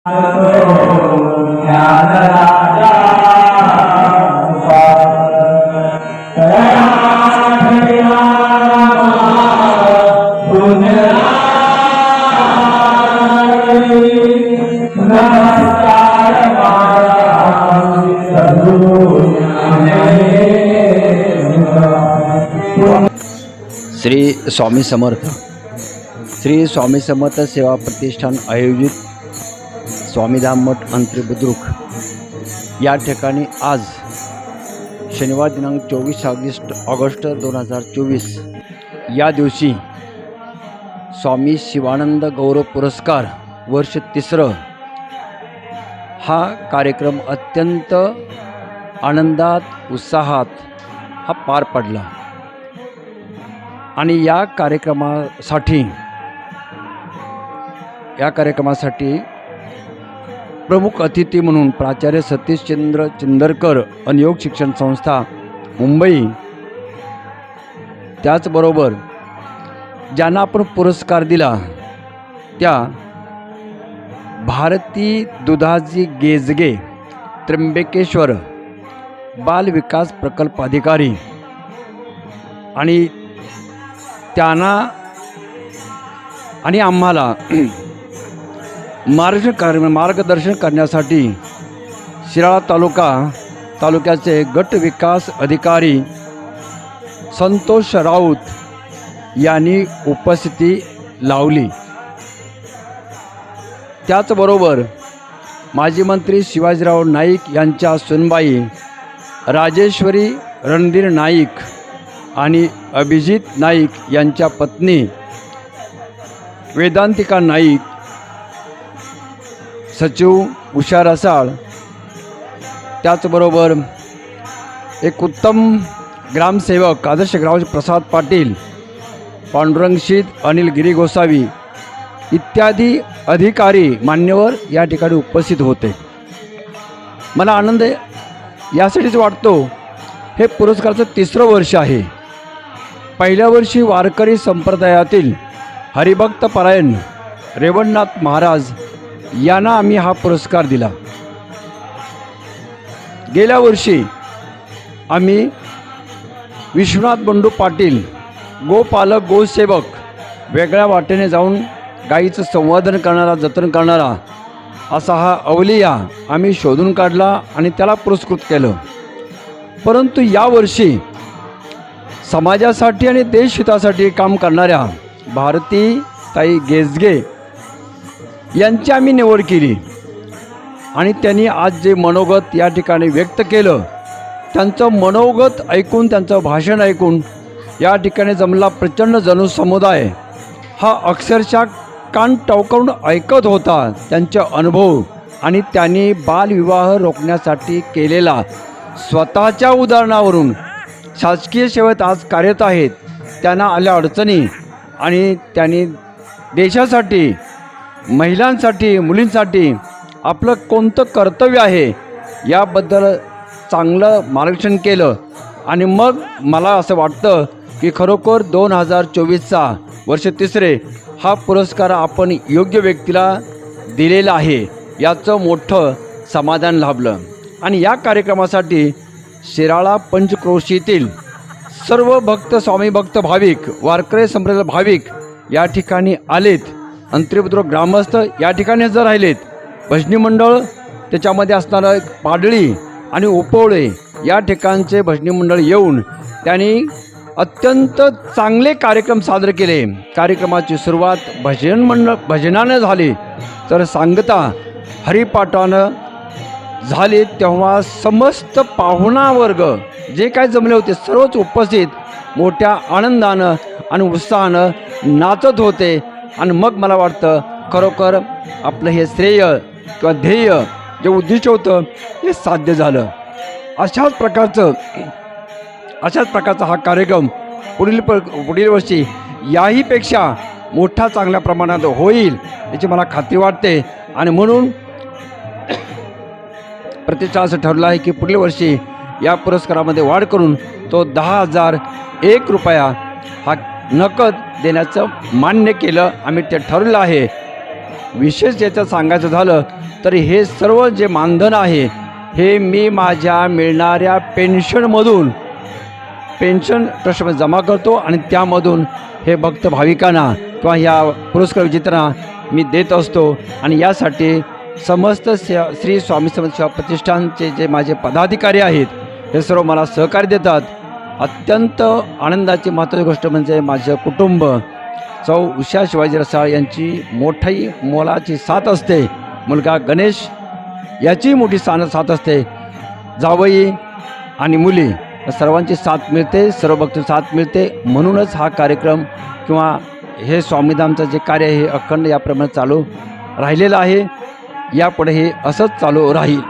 श्री स्वामी समर्थ। श्री स्वामी समर्थ सेवा प्रतिष्ठान आयोजित स्वामीधाम मठ अंतरी बुद्रुक. या ठिकाणी आज शनिवार दिनांक चोवीस ऑगस्ट ऑगस्ट दोन हजार चोवीस. या दिवशी स्वामी शिवानंद गौरव पुरस्कार वर्ष तिसरं हा कार्यक्रम अत्यंत आनंदात उत्साहात हा पार पडला. आणि या कार्यक्रमासाठी या कार्यक्रमासाठी प्रमुख अतिथी म्हणून प्राचार्य सतीशचंद्र चिंदरकर अनयोग शिक्षण संस्था मुंबई. त्याचबरोबर ज्यांना आपण पुरस्कार दिला त्या भारती दुधाजी गेजगे त्र्यंबकेश्वर बाल विकास प्रकल्प अधिकारी आणि त्यांना आणि आम्हाला मार्गदर्शन कर मार्गदर्शन करण्यासाठी शिराळा तालुका तालुक्याचे गट विकास अधिकारी संतोष राऊत यांनी उपस्थिती लावली. त्याचबरोबर माजी मंत्री शिवाजीराव नाईक यांच्या सुनबाई राजेश्वरी रणधीर नाईक आणि अभिजित नाईक यांच्या पत्नी वेदांतिका नाईक सचिव उषा रसाळ. त्याचबरोबर एक उत्तम ग्रामसेवक आदर्श ग्राम प्रसाद पाटील पांडुरंगशीत अनिल गिरी गोसावी इत्यादी अधिकारी मान्यवर या ठिकाणी उपस्थित होते. मला आनंद यासाठीच वाटतो हे पुरस्काराचं तिसरं वर्ष आहे. पहिल्या वर्षी वारकरी संप्रदायातील हरिभक्त परायण रेवणनाथ महाराज यांना आम्ही हा पुरस्कार दिला. गेल्या वर्षी आम्ही विश्वनाथ बंडू पाटील गोपालक गोसेवक वेगळ्या वाटेने जाऊन गाईचं संवर्धन करणारा जतन करणारा असा हा अवलिया आम्ही शोधून काढला आणि त्याला पुरस्कृत केलं. परंतु यावर्षी समाजासाठी आणि देशहितासाठी काम करणाऱ्या भारती ताई गेजगे यांची आम्ही निवड केली. आणि त्यांनी आज जे मनोगत या ठिकाणी व्यक्त केलं त्यांचं मनोगत ऐकून त्यांचं भाषण ऐकून या ठिकाणी जमला प्रचंड जनसमुदाय हा अक्षरशः कान टवकवून ऐकत होता त्यांचे अनुभव. आणि त्यांनी बालविवाह रोखण्यासाठी केलेला स्वतःच्या उदाहरणावरून शासकीय सेवेत आज कार्यरत आहेत त्यांना आल्या अडचणी आणि त्यांनी देशासाठी महिलांसाठी मुलींसाठी आपलं कोणतं कर्तव्य आहे याबद्दल चांगलं मार्गदर्शन केलं. आणि मग मला असं वाटतं की खरोखर दोन हजार चोवीसचा वर्ष तिसरे हा पुरस्कार आपण योग्य व्यक्तीला दिलेला आहे याचं मोठं समाधान लाभलं. आणि या कार्यक्रमासाठी शिराळा पंचक्रोशीतील सर्व भक्त स्वामी भक्त भाविक वारकरी संप्रदाय भाविक या ठिकाणी आलेत. अंत्रिपुत्र ग्रामस्थ या ठिकाणी जर राहिलेत भजनी मंडळ त्याच्यामध्ये असणारं पाडळी आणि उपवळे या ठिकाणचे भजनी मंडळ येऊन त्यांनी अत्यंत चांगले कार्यक्रम सादर केले. कार्यक्रमाची सुरुवात भजन मंडळ भजनानं झाली. तर सांगता हरिपाठानं झाले तेव्हा समस्त पाहुणावर्ग जे काय जमले होते सर्वच उपस्थित मोठ्या आनंदानं आणि उत्साहानं नाचत होते. आणि मग मला वाटतं खरोखर आपलं हे श्रेय किंवा ध्येय जे उद्दिष्ट होतं हे साध्य झालं. अशाच प्रकारचं अशाच प्रकारचा हा कार्यक्रम पुढील प पुढील वर्षी याहीपेक्षा मोठा चांगल्या प्रमाणात होईल याची मला खात्री वाटते. आणि म्हणून प्रतिष्ठा असं ठरलं आहे की पुढील वर्षी या पुरस्कारामध्ये वाढ करून तो दहा हजार एक रुपया हा नकद देण्याचं मान्य केलं आम्ही ते ठरवलं आहे. विशेष याच्यात सांगायचं झालं तर हे सर्व जे मानधन आहे हे मी माझ्या मिळणाऱ्या पेन्शनमधून पेन्शन ट्रस्टमध्ये जमा करतो आणि त्यामधून हे भक्त भाविकांना किंवा ह्या पुरस्कार विजेत्यांना मी देत असतो. आणि यासाठी समस्त से श्री स्वामी समर्थ सेवा प्रतिष्ठानचे जे माझे पदाधिकारी आहेत हे सर्व मला सहकार्य देतात. अत्यंत आनंदाची महत्त्वाची गोष्ट म्हणजे माझं कुटुंब. चौ उषा शिवाजी रसाळ यांची मोठी मोलाची साथ असते. मुलगा गणेश याची मोठी सान साथ असते. जावई आणि मुली सर्वांची साथ मिळते सर्व भक्त साथ मिळते. म्हणूनच हा कार्यक्रम किंवा हे स्वामीधामचं जे कार्य आहे हे अखंड याप्रमाणे चालू राहिलेलं आहे. यापुढे हे असंच चालू राहील.